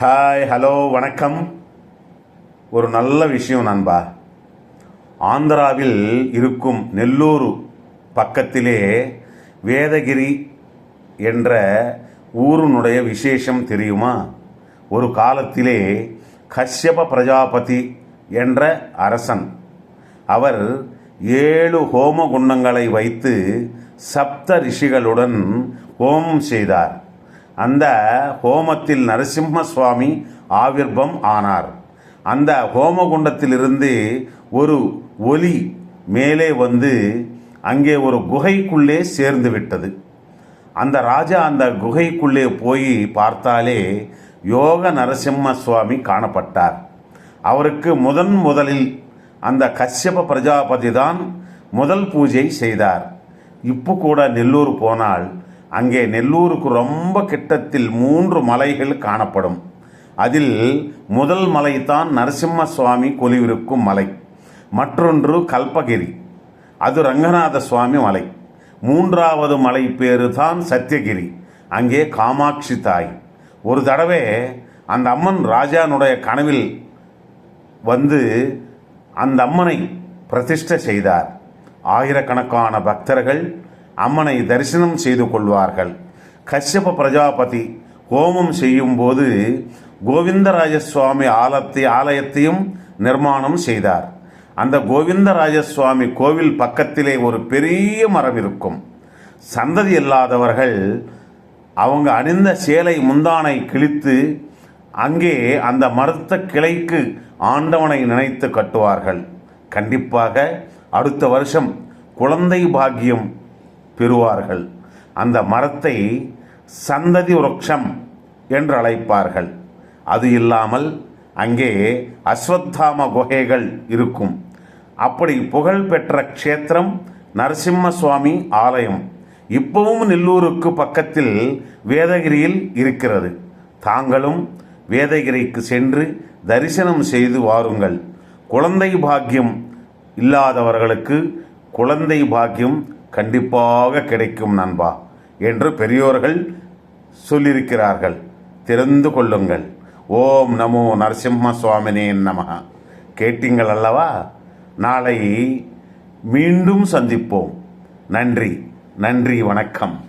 Hi hello வணக்கம். ஒரு நல்ல விஷயம் நண்பா. ஆந்திராவில் இருக்கும் நெல்லூர் பக்கத்திலே வேதகிரி என்ற ஊருனுடைய விசேஷம் தெரியுமா? ஒரு காலத்திலே கஷ்யப பிரஜாபதி என்ற அரசன் அவர் ஏழு ஹோம குண்டங்களை வைத்து சப்த ரிஷிகளுடன் ஹோமம் செய்தார். அந்த ஹோமத்தில் நரசிம்ம சுவாமி ஆவிர்பம் ஆனார். அந்த ஹோமகுண்டத்திலிருந்து ஒரு ஒலி மேலே வந்து அங்கே ஒரு குகைக்குள்ளே சேர்ந்து விட்டது. அந்த ராஜா அந்த குகைக்குள்ளே போய் பார்த்தாலே யோக நரசிம்ம சுவாமி காணப்பட்டார். அவருக்கு முதன் முதலில் அந்த கஷ்யப பிரஜாபதி தான் முதல் பூஜை செய்தார். இப்போ கூட நெல்லூர் போனால் அங்கே நெல்லூருக்கு ரொம்ப கிட்டத்தில் மூன்று மலைகள் காணப்படும். அதில் முதல் மலை தான் நரசிம்ம சுவாமி கொலிவிருக்கும் மலை. மற்றொன்று கல்பகிரி. அது ரங்கநாத சுவாமி மலை. மூன்றாவது மலை பேரு தான் சத்தியகிரி. அங்கே காமாட்சி தாய். ஒரு தடவை அந்த அம்மன் ராஜானுடைய கனவில் வந்து அந்த அம்மனை பிரதிஷ்டை செய்தார். ஆயிரக்கணக்கான பக்தர்கள் அம்மனை தரிசனம் செய்து கொள்வார்கள். கஷ்யப பிரஜாபதி ஹோமம் செய்யும்போது கோவிந்தராஜ சுவாமி ஆலத்தை ஆலயத்தையும் நிர்மாணம் செய்தார். அந்த கோவிந்தராஜ சுவாமி கோவில் பக்கத்திலே ஒரு பெரிய மரம் இருக்கும். சந்ததி இல்லாதவர்கள் அவங்க அணிந்த சேலை முந்தானை கிழித்து அங்கே அந்த மருத்த கிளைக்கு ஆண்டவனை நினைத்து கட்டுவார்கள். கண்டிப்பாக அடுத்த வருஷம் குழந்தை பாக்கியம் பெறுவார்கள். அந்த மரத்தை சந்ததி விரக்ஷம் என்று அழைப்பார்கள். அது இல்லாமல் அங்கே அஸ்வத்தாம குகைகள் இருக்கும். அப்படி புகழ்பெற்ற க்ஷேத்திரம் நரசிம்ம சுவாமி ஆலயம். இப்பவும் நெல்லூருக்கு பக்கத்தில் வேதகிரியில் இருக்கிறது. தாங்களும் வேதகிரிக்கு சென்று தரிசனம் செய்து வாருங்கள். குழந்தை பாக்கியம் இல்லாதவர்களுக்கு குழந்தை பாக்கியம் கண்டிப்பாக கிடைக்கும் நண்பா என்று பெரியோர்கள் சொல்லியிருக்கிறார்கள். தெரிந்து கொள்ளுங்கள். ஓம் நமோ நரசிம்ம சுவாமினே நமக கேட்டீங்கள் அல்லவா? நாளை மீண்டும் சந்திப்போம். நன்றி. நன்றி வணக்கம்.